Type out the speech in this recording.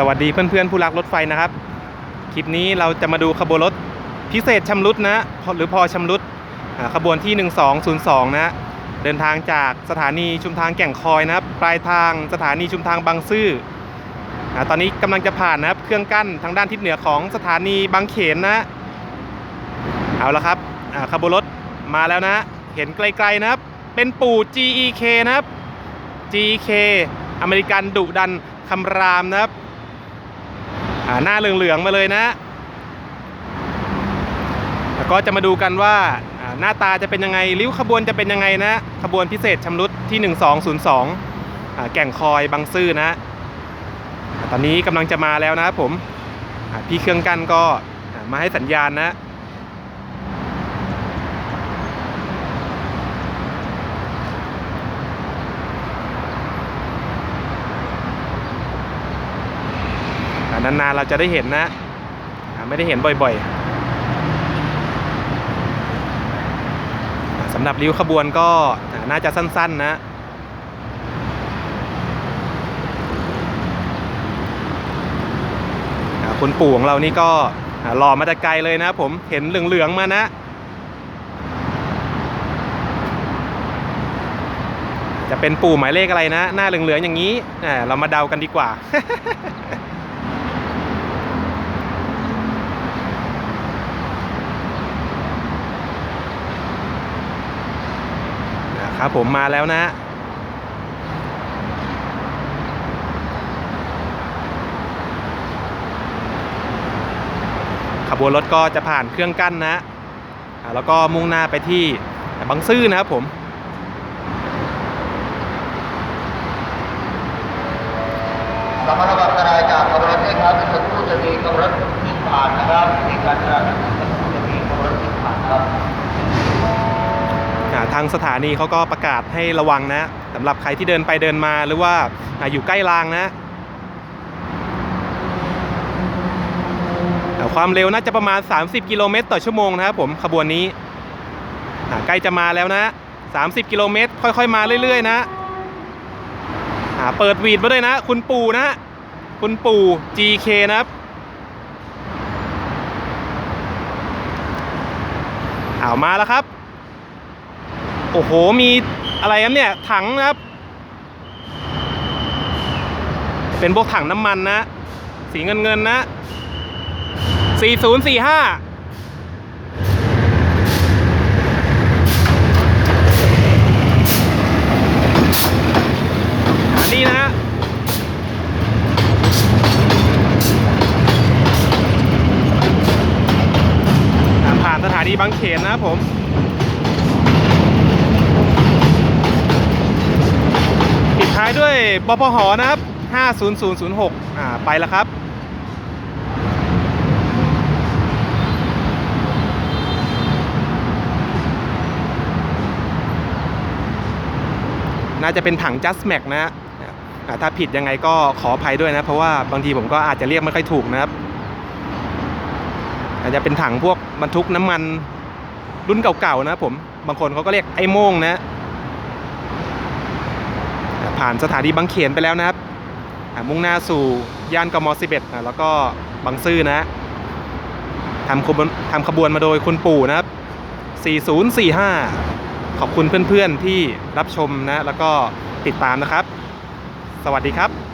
สวัสดีเพื่อนๆผู้รักรถไฟนะครับ คลิปนี้เราจะมาดูขบวนรถพิเศษชำรุดนะหรือพอชำรุดขบวนที่ 1202 นะเดินทางจากสถานีชุมทางแก่งคอยนะครับ ปลายทางสถานีชุมทางบางซื่ออตอนนี้กำลังจะผ่านนะครับเครื่องกั้นทางด้านทิศเหนือของสถานีบางเขนนะเอาละครับขบวนรถมาแล้วนะ เห็นไกลๆนะครับ เป็นปู่ GEK นะครับ GEK อเมริกันดุดันคำรามนะครับ อ่าหน้าเหลืองๆมาเลยนะ แล้วก็จะมาดูกันว่าหน้าตาจะเป็นยังไงริ้วขบวนจะเป็นยังไงนะขบวนพิเศษชำรุดที่ 1202อ่าแก่งคอยบางซื่อนะ ตอนนี้กำลังจะมาแล้วนะครับผมพี่เครื่องกันก็มาให้สัญญาณนะ นานๆเราจะได้เห็นนะไม่ได้เห็นบ่อยๆสำหรับริ้วขบวนก็น่าจะสั้นๆนะคุณปู่ของเรานี่ก็อ่ารอมาแต่ไกลเลยนะผมเห็นเหลืองๆมานะ จะเป็นปู่หมายเลขอะไรนะ หน้าเหลืองๆอย่างนี้เรามาเดากันดีกว่า ครับผมมาแล้วนะขบวนรถก็จะผ่านเครื่องกั้นนะแล้วก็มุ่งหน้าไปที่บางซื่อนะครับผมสำหรับอันตรายจากขบวนรถด้วยครับสักครู่จะมีขบวนรถวิ่งผ่านนะครับมีการจราจรอีกสักครู่จะมีขบวนรถวิ่งผ่านครับ อ่าทางสถานีเขาก็ประกาศให้ระวังนะสำหรับใครที่เดินไปเดินมาหรือว่าอยู่ใกล้รางนะอ่ความเร็วน่าจะประมาณ 30 กิโลเมตรต่อชั่วโมงนะครับผมขบวนนี้ใกล้จะมาแล้วนะ 30 กิโลเมตร ค่อยๆ มาเรื่อยๆ นะเปิดวีดมาด้วยนะ คุณปู่นะ คุณปู่ GK นะครับเอามาแล้วครับ โอ้โห มีอะไรครับเนี่ย ถังนะครับ เป็นพวกถังน้ำมันนะ สีเงินเงินนะ 4045ี้นะผ่านสถานีบางเขนนะครับผมายด้วยปปหนะครับ 50006 อ่า ไปแล้วครับน่าจะเป็นถัง Just Max นะฮะถ้าผิดยังไงก็ขออภัยด้วยนะ เพราะว่าบางทีผมก็อาจจะเรียกไม่ค่อยถูกนะครับ อาจจะเป็นถังพวกบรรทุกน้ำมันรุ่นเก่าๆนะผม บางคนเขาก็เรียกไอ้โม่งนะ ผ่านสถานีบางเขนไปแล้วนะครับมุ่งหน้าสู่ย่านกม11อ่าแล้วก็บางซื่อนะทำขบวนทำขบวนมาโดยคุณปู่นะครับ 4045 ขอบคุณเพื่อนๆที่รับชมนะ แล้วก็ติดตามนะครับ สวัสดีครับ